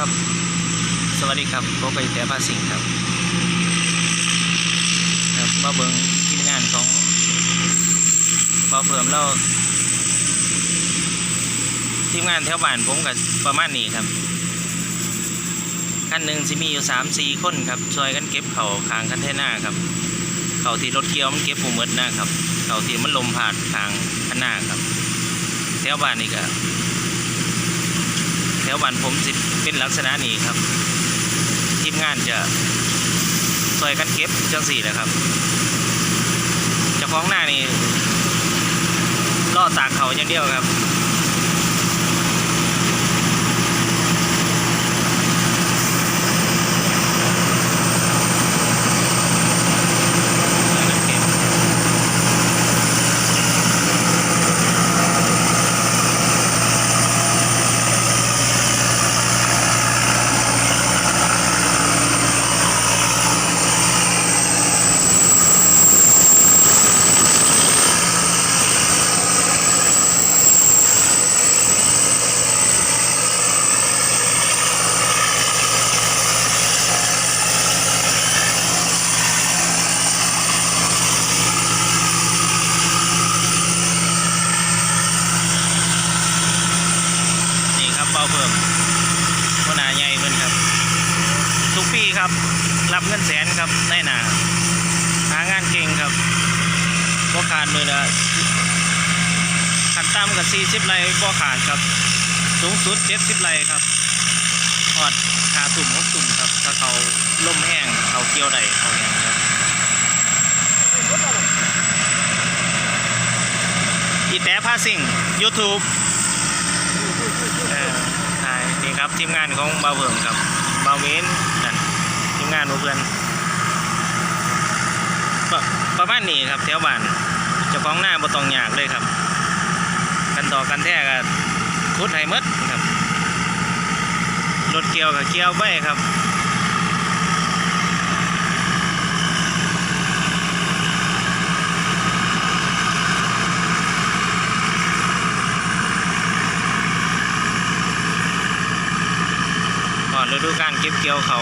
ครับ สวัสดีครับพบกับแต่ภาสิงห์ครับครับมาเบิ่งทีมงานของบ่าวเพิ่มเราทีมงานแถวบ้านผมกับประมาณนี้ครับคันหนึ่งสิมีอยู่สามสี่คนครับช่วยกันเก็บเข่าคางคันเทน่าครับ เข่าที่รถเกี่ยวมันเก็บผู้หมดนะครับ เข่าที่มันลมผ่านทางข้างหน้าครับแถวบ้านนี่ก็ วบ้านผมสิเป็นลักษณะนี้ครับ ทีมงานจะซอยกันเก็บจังสี่นะครับจะคล้องหน้านี่ล่อตากเขาอย่างเดียวครับ นี่ครับเบาเพิ่มหัวหน้าใหญ่เพิ่นครับ ทุกปีครับ รับเงินแสน ครับได้หนาหางานเก่งครับบ่ขาดมือละขันต่ำกับ40ไรบ่ขาดครับ สูงสุด70ไรครับหอดหาตุ่มหกตุ่มครับ ถ้าเขาล่มแห้งเขาเกี่ยวใดเขาแห้งครับอีแต่พาสิ่ง YouTube เออใช่นี่ครับทีมงานของเบาเบิ่มครับเบาเม้นนั่นทีมงานของเพื่อน ประประมาณนี้ครับแถวบ้านเจ้าของหน้าบ่ต้องยากเลยครับ กันต่อกันแท้ก็คุดให้มดครับรถเกี่ยวกับเกี่ยวไปครับก่อนฤดูการเก็บเกี่ยวเขา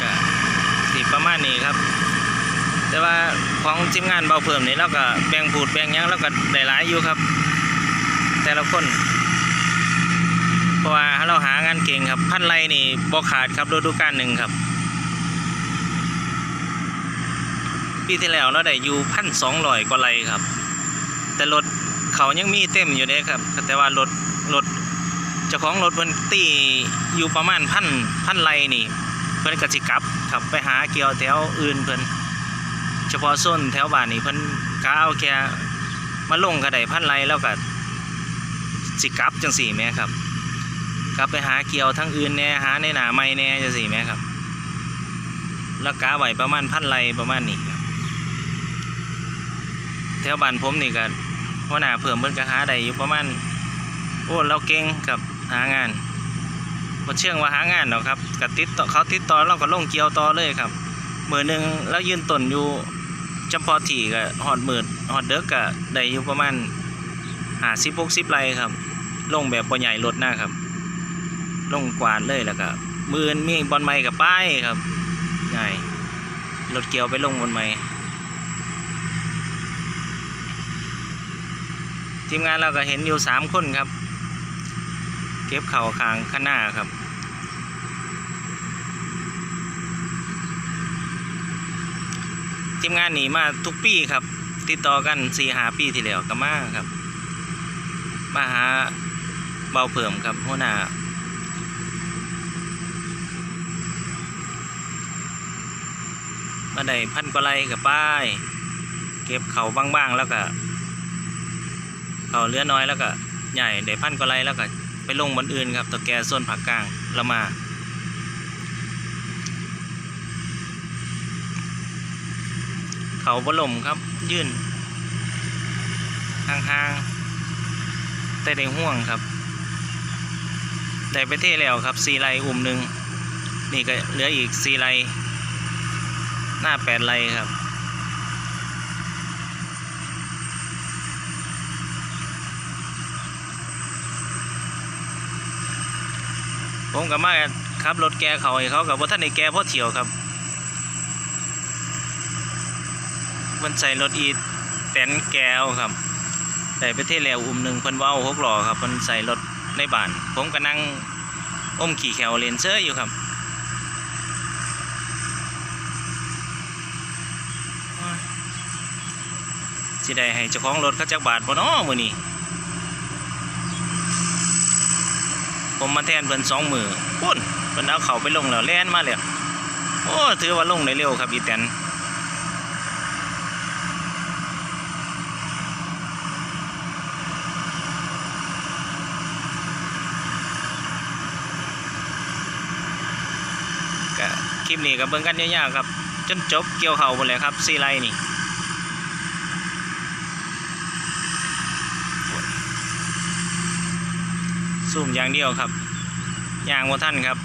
ก็สิ ประมาณนี้ครับ แต่ว่าของทีมงานเบาเพิ่มนี่เราก็แบ่งผูดแบ่งยังเราก็ได้หลายอยู่ครับ แต่ละคนเพราะว่าเราหางานเก่งครับ พันไรนี่บ่ขาดครับฤดูกาลหนึ่งครับปีที่แล้วเราได้อยู่พันสองร้อยกว่าไรครับ แต่รถเขายังมีเต็มอยู่เด้ครับ แต่ว่ารถรถเจ้าของรถเพิ่นตีอยู่ประมาณพันพันไรนี่ เพิ่อนก็สิกลับขับไปหาเกี่ยวแถวอื่นเพิ่อนเฉพาะโซนแถวบ้านนี่เพิ่อนก็เอาแค่มาลงก็ไดพันไรแล้วก็สิกลับจังสี่แม่ครับกลับไปหาเกี่ยวทั้งอื่นแน่หาในหนาไม้แน่จังสี่แม่ครับ แล้วกาไหวประมาณพันไรประมาณนี้ครับแถวบ้านผมนี่ก็หัวหน้าเพิ่มเพิ่นก็หาได้อยู่ประมาณโอ้เราเก่งกับหางาน บ่เชื่องว่าหางานหรอกครับกับติดต่อเขาติดต่อเราก็ลงเกี่ยวต่อเลยครับมือหนึ่งแล้วยืนต้นอยู่จำพอถี่ก็หอดมืดหอดเด็กก็ได้อยู่ประมาณหาสิบหกสิบไรครับ ลงแบบบ่ใหญ่รถหน้าครับ ลงกวาดเลยแล้วก็มือนมีบอลไม้กับป้ายครับง่ายรถเกียวไปลงบนไม้ทีมงานเราก็เห็นอยู่สามคนครับ เก็บเข่าคางข้างหน้าครับ ทีมงานหนีมาทุกปีครับ ติดต่อกันสี่หาปีที่แล้วก็มาครับ มาหาเบาเพิ่มครับหัวหน้ามาได้พันกว่าไรกับป้าย เก็บเขาบ้างๆแล้วก็เขาเลือน้อยแล้วก็ใหญ่ได้พันกว่าไรแล้วก็ ไปลงบนอื่นครับตัวแกส่วนผักกลางเรามา เขาบลมครับยื่นห่างๆแต่ได้ห่วงครับได้ไปเทแล้วครับสีไรอุ่มหนึ่งนี่ก็เหลืออีกสีไรหน้าแปดไรครับ ผมก็มาขับรถแกเขาให้เขากับว่าท่านในแกพ่อเที่ยวครับมันใส่รถอีแตนแกวครับได้ไปเทศแล้วอุ้มหนึ่งเพิ่นว้าหกล้อครับเพิ่นใส่รถในบ้าน ผมก็นั่งอมขี่แขวเลนเซอร์อยู่ครับสิได้ให้เจ้าของรถเขาจักบาทบ่น้อมื้อนี้ ผมมาแทนเพิ่นสองมือพุ่นเพิ่นเอาเขาไปลงแล้วแล่นมาแล้วโอ้ถือว่าลงได้เร็วครับอีแตนคลิปนี้ก็เบิ่งกันยาวๆครับ จนจบเกี่ยวเขาหมดเลยครับซีไรนี่ ซูมอย่างเดียวครับย่างว่าท่านครับ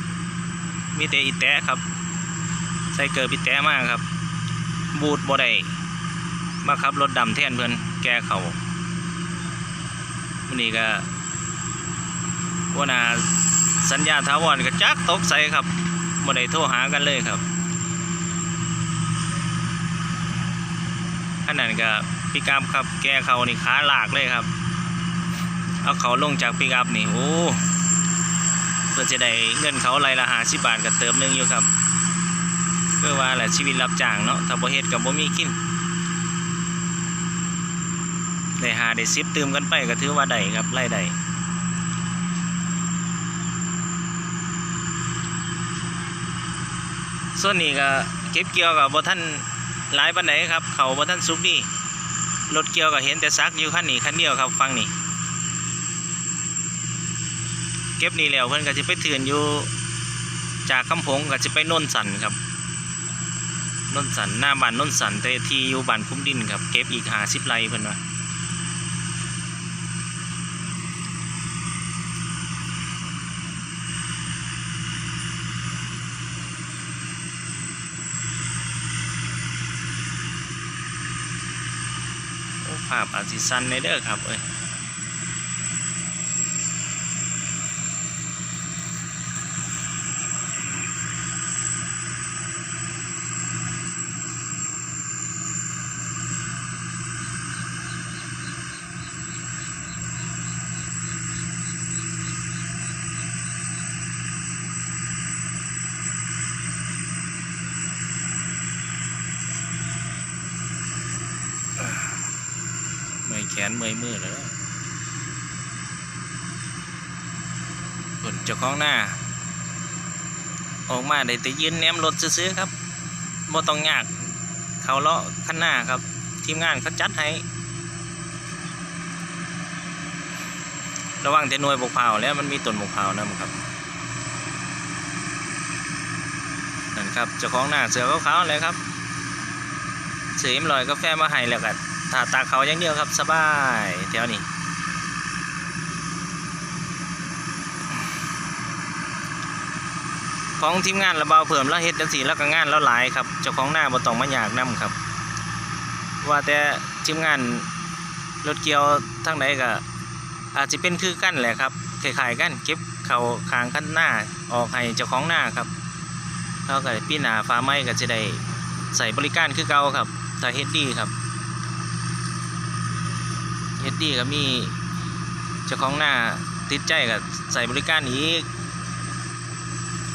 มีแต่อีแตะครับ ใส่เกิดอีแตะมากครับ บูดบ่ได้มาขับรถดำแทนเพื่อนแกเขาวันนี้ก็ว่านาสัญญาถาวรก็จักตกใส่ครับบ่ได้โทรหากันเลยครับอันนั้นก็ปิกอัพครับแกเขานี่ขาหลากเลยครับ เอาเขาลงจากปิกอัพนี่โอ้เพื่อจะได้เงินเขาไรละหาสิบาทกับเติมหนึงอยู่ครับเพื่อว่าแหละชีวิตรับจ้างเนาะถ้าบ่เฮ็ดกับบ่มีกินได้หาได้ซิบตืมกันไปก็ถือว่าได้ครับไล่ได้ส่วนนี้ก็เก็บเกี่ยวกับบ่ท่านหลายปานไหนครับ เขาบ่ท่านสุกดีรถเกี่ยวก็เห็นแต่ซักอยู่คันนี้คันเดียวครับฟังนี่ เก็บนี่แล้วเพิ่อนก็จะไปเถื่อนอยู่จากคำผงก็จะไปน่นสันครับน่นสันหน้าบ้านน่นสันแต่ที่อยู่บ้านคุ้มดินครับเก็บอีกหาสิบไร่เพิ่อนว่าโอ้ภาพอาจสิสั้นในเด้อครับเอ้ย นเมื่อยมือแล้วนเจ้าของหน้า ออกมาได้แต่ยืนแนมรถซื้อครับบ่ต้องยาก เขาเลาะข้างหน้าครับ ทีมงานเขาจัดให้ ระวังแต่หน่วยบกเผาแล้วมันมีต้นบกเผานํครับนั่นครับเจ้าของหน้าเสือขาวๆเลยครับเสือมลอยกาแฟมาให้แล้วกัน ถาตาเขาอย่างเดียวครับสบายแถวนี้ของทีมงานระเบาเพิ่มแล้วเฮ็ดจังสีแล้วก็งานแล้วหลายครับเจ้าของหน้าบ่ต้องมาอยากนํครับ ว่าแต่ทีมงานรถเกี่ยวทั้งไหนก็อาจจะเป็นคือกันแหละครับคล้ายๆกันเก็บเขาคางคันหน้าออกให้เจ้าของหน้าครับแล้วก็ปีหนาฟ้าไม้ก็จะได้ใส่บริการคือเก่าครับถ้าเฮ็ดดีครับ ดดีก็มีเจ้าของหน้าติดใจก็ใส่บริการอีก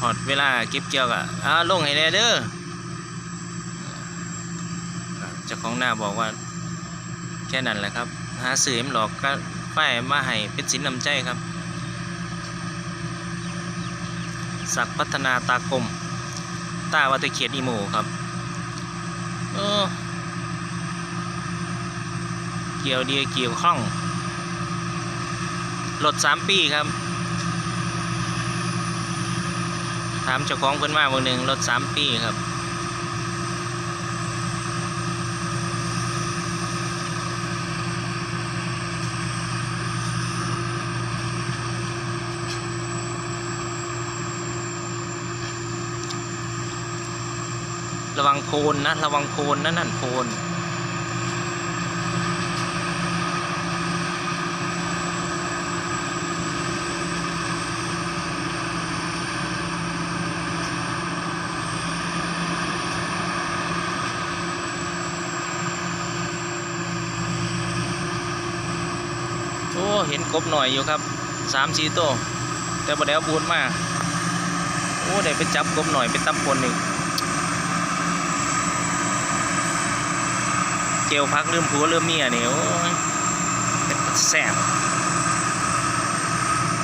หอดเวลาเก็บเกี่ยวก็อ้าลงให้แน่เด้อเจ้าของหน้าบอกว่าแค่นั้นแหละครับ หาซื้อมหลอกก็ป้ายมาให้เป็นสินนำใจครับ สักพัฒนาตากลมตาวัตเขียดอีโมครับ เออ เกี่ยวเดียเกี่ยวข้องรถสามปีครับ ถามเจ้าของเพิ่นมาบางหนึ่งรถสามปีครับระวังโพนนะ ระวังโพนนะนั่นโพน เห็น กบหน่อยอยู่ครับสามสี่ตัวแต่บ่ได้เอาบูนมาโอ้ได้ไปจับกบหน่อยไปตับคนอีกเจลพักลืมผัวลืมเมียนี่โอ้ยแสบ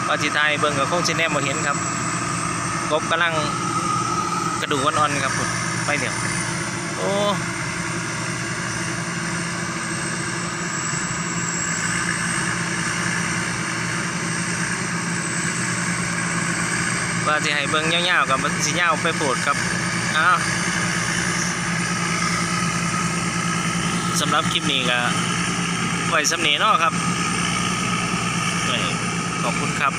ปาจิไทยเบิ่งกับคงสิแนมบ่เห็นครับกบกำลังกระดูกอ่อนๆครับไปเดี๋ยวโอ้ ว่าสิให้เบิ้งยาวๆกับมันสิยาวไปโปวดครับอ้าวสำหรับคลิปนี้ก็ไว้สำเนีเนาครับขอบคุณครับ